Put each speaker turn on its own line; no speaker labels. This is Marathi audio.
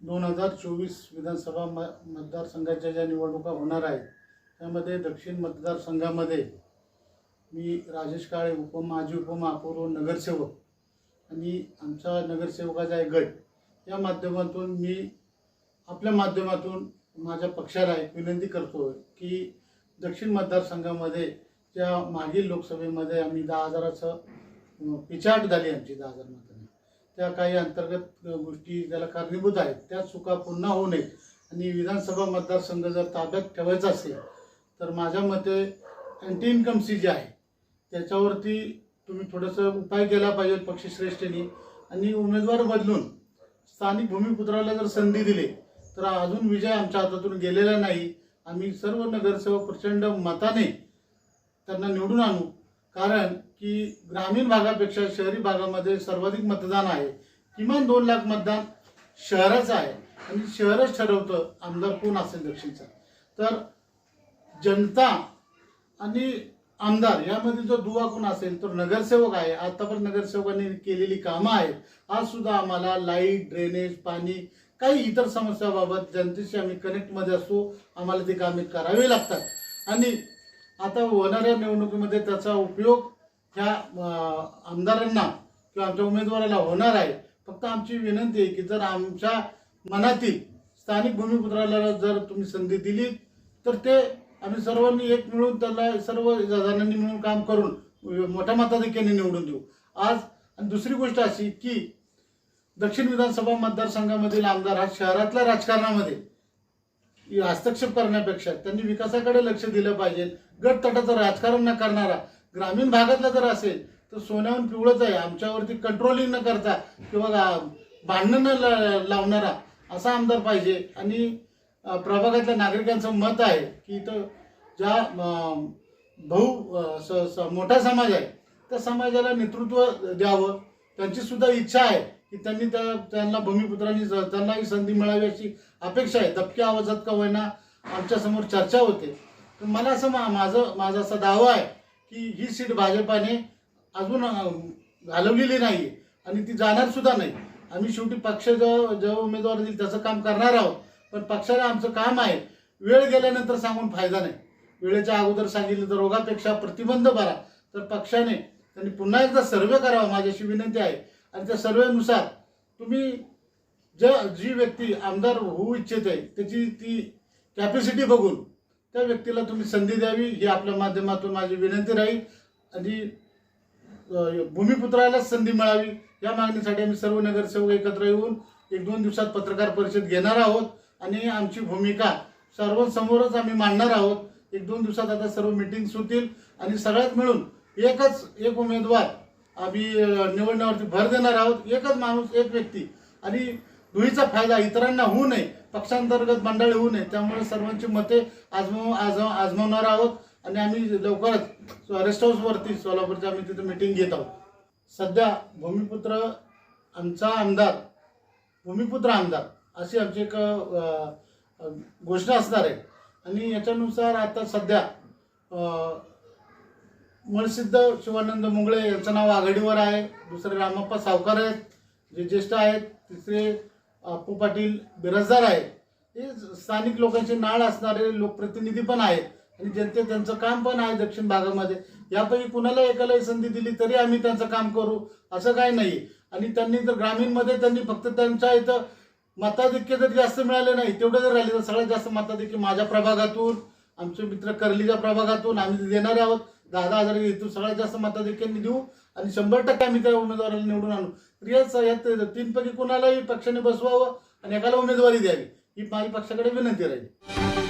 दोन हजार चोवीस विधानसभा म मतदारसंघाच्या ज्या निवडणुका होणार आहेत त्यामध्ये दक्षिण मतदारसंघामध्ये मी राजेश काळे उप माजी उपमहापौर व नगरसेवक आणि आमचा नगरसेवकाचा एक गट या माध्यमातून मी आपल्या माध्यमातून माझ्या पक्षाला एक विनंती करतो की दक्षिण मतदारसंघामध्ये ज्या मागील लोकसभेमध्ये आम्ही दहा हजाराचं पिछाट झाली आमची दहा हजार त्या काही अंतर्गत गोष्टी ज्याला कारणीभूत आहेत त्या चुका पुन्हा होऊ नयेत. आणि विधानसभा मतदारसंघ जर ताब्यात ठेवायचा असेल तर माझ्या मते अँटी इन्कमसी जी आहे त्याच्यावरती तुम्ही थोडंसं उपाय केला पाहिजे पक्षश्रेष्ठींनी. आणि उमेदवार बदलून स्थानिक भूमिपुत्राला जर संधी दिली तर अजून विजय आमच्या हातातून गेलेला नाही. आम्ही सर्व नगरसेवक प्रचंड मताने त्यांना निवडून आणू. कारण की ग्रामीण भागापेक्षा शहरी भागामध्ये सर्वाधिक मतदान आहे. किमान दोन लाख मतदान शहराचं आहे. आणि शहरच ठरवतं आमदार कोण असेल दक्षिणचा. तर जनता आणि आमदार यामध्ये जो दुवा कोण असेल तर नगरसेवक आहे. आतापर्यंत नगरसेवकांनी केलेली कामं आहेत. आज सुद्धा आम्हाला लाइट ड्रेनेज पाणी काही इतर समस्याबाबत जनतेशी आम्ही कनेक्टमध्ये असतो. आम्हाला ती कामे करावी लागतात. आणि आता होणाऱ्या निवडणुकीमध्ये त्याचा उपयोग ह्या आमदारांना किंवा आमच्या उमेदवाराला होणार आहे. फक्त आमची विनंती आहे की जर आमच्या मनातील स्थानिक भूमिपुत्राला जर तुम्ही संधी दिली तर ते आम्ही सर्वांनी एक मिळून त्याला सर्व जणांनी मिळून काम करून मोठ्या मताधिक्याने निवडून देऊ. आज आणि दुसरी गोष्ट अशी की दक्षिण विधानसभा मतदारसंघामधील आमदार हा शहरातल्या राजकारणामध्ये हस्तक्षेप करण्यापेक्षा त्यांनी विकासाकडे लक्ष दिलं पाहिजे. गट तटाचं राजकारण न करणारा ग्रामीण भागातला जर असेल तर सोन्याहून पिवळंच आहे. आमच्यावरती कंट्रोलिंग न करता किंवा भांडणं न ला- लावणारा असा आमदार पाहिजे. आणि प्रभागातल्या नागरिकांचं मत आहे की इथं ज्या बहु भाऊ स- स- मोठा समाज आहे त्या समाजाला नेतृत्व द्यावं. त्यांची सुद्धा इच्छा आहे. की त्यांनी त्या त्यांना भूमिपुत्रांनी त्यांनाही संधी मिळावी अशी अपेक्षा आहे. दबक्या आवाजात का होईना आमच्यासमोर चर्चा होते. तर मला असं मा- माझं माझा असा दावा आहे की ही सीट भाजपाने अजून घालवलेली नाही आणि ती जाणार सुद्धा नाही. आम्ही शेवटी पक्ष जेव्हा उमेदवार देईल त्याचं काम करणार आहोत. पण पक्षाला आमचं काम आहे. वेळ गेल्यानंतर सांगून फायदा नाही. वेळेच्या अगोदर सांगितलं तर रोगापेक्षा प्रतिबंध बरा तर पक्षाने त्यांनी पुन्हा एकदा सर्वे करावा. माझ्याशी विनंती आहे. आणि त्या सर्वेनुसार तुम्ही ज्या जी व्यक्ती आमदार होऊ इच्छित आहे त्याची ती कॅपॅसिटी बघून त्या व्यक्तीला तुम्ही संधी द्यावी ही आपल्या माध्यमातून माझी विनंती राहील. आणि भूमिपुत्रालाच संधी मिळावी. या मागणीसाठी आम्ही सर्व नगरसेवक एकत्र येऊन एक दोन दिवसात पत्रकार परिषद घेणार आहोत. आणि आमची भूमिका सर्वांसमोरच आम्ही मांडणार आहोत. एक दोन दिवसात आता सर्व मिटिंग्स होतील. आणि सगळ्यात मिळून एकच एक उमेदवार आम्ही निवडण्यावरती भर देणार आहोत. एकच माणूस एक व्यक्ती. आणि दुहीचा फायदा इतरांना होऊ नये. पक्षांतर्गत मंडळी होऊ नये. त्यामुळे सर्वांची मते आजमाव आज आजमावणार आहोत. आणि आम्ही लवकरच रेस्ट हाऊसवरती सोलापूरच्या आम्ही तिथे मिटिंग घेत आहोत. सध्या भूमिपुत्र आमचा आमदार भूमिपुत्र आमदार अशी आमची एक घोषणा असणार आहे. आणि याच्यानुसार आता सध्या मनसिद्ध शिवानंद मुंगळे यांचं नाव आघाडीवर आहे. दुसरे रामप्पा सावकार आहेत जे ज्येष्ठ आहेत. तिसरे अप्पू पाटील बिराजदार आहेत. हे स्थानिक लोकांचे नाळ असणारे लोकप्रतिनिधी पण आहेत आणि जनते त्यांचं काम पण आहे दक्षिण भागामध्ये. यापैकी कुणाला एकालाही संधी दिली तरी आम्ही त्यांचं काम करू असं काही नाही. आणि त्यांनी तर ग्रामीणमध्ये त्यांनी फक्त त्यांच्या इथं मताधिक्य जर जास्त मिळाले नाही तेवढं जर राहिले तर सगळ्यात जास्त मताधिक्य माझ्या प्रभागातून आमचे मित्र कर्लीच्या प्रभागातून आम्ही देणार आहोत. दहा दहा हजार इथून सगळ्यात जास्त मताधिक्यांनी देऊ आणि शंभर टक्के आम्ही त्या उमेदवाराला निवडून आणू. तर याच यात तीनपैकी कोणालाही पक्षाने बसवावं आणि एकाला उमेदवारी द्यावी ही माझी पक्षाकडे विनंती राहील.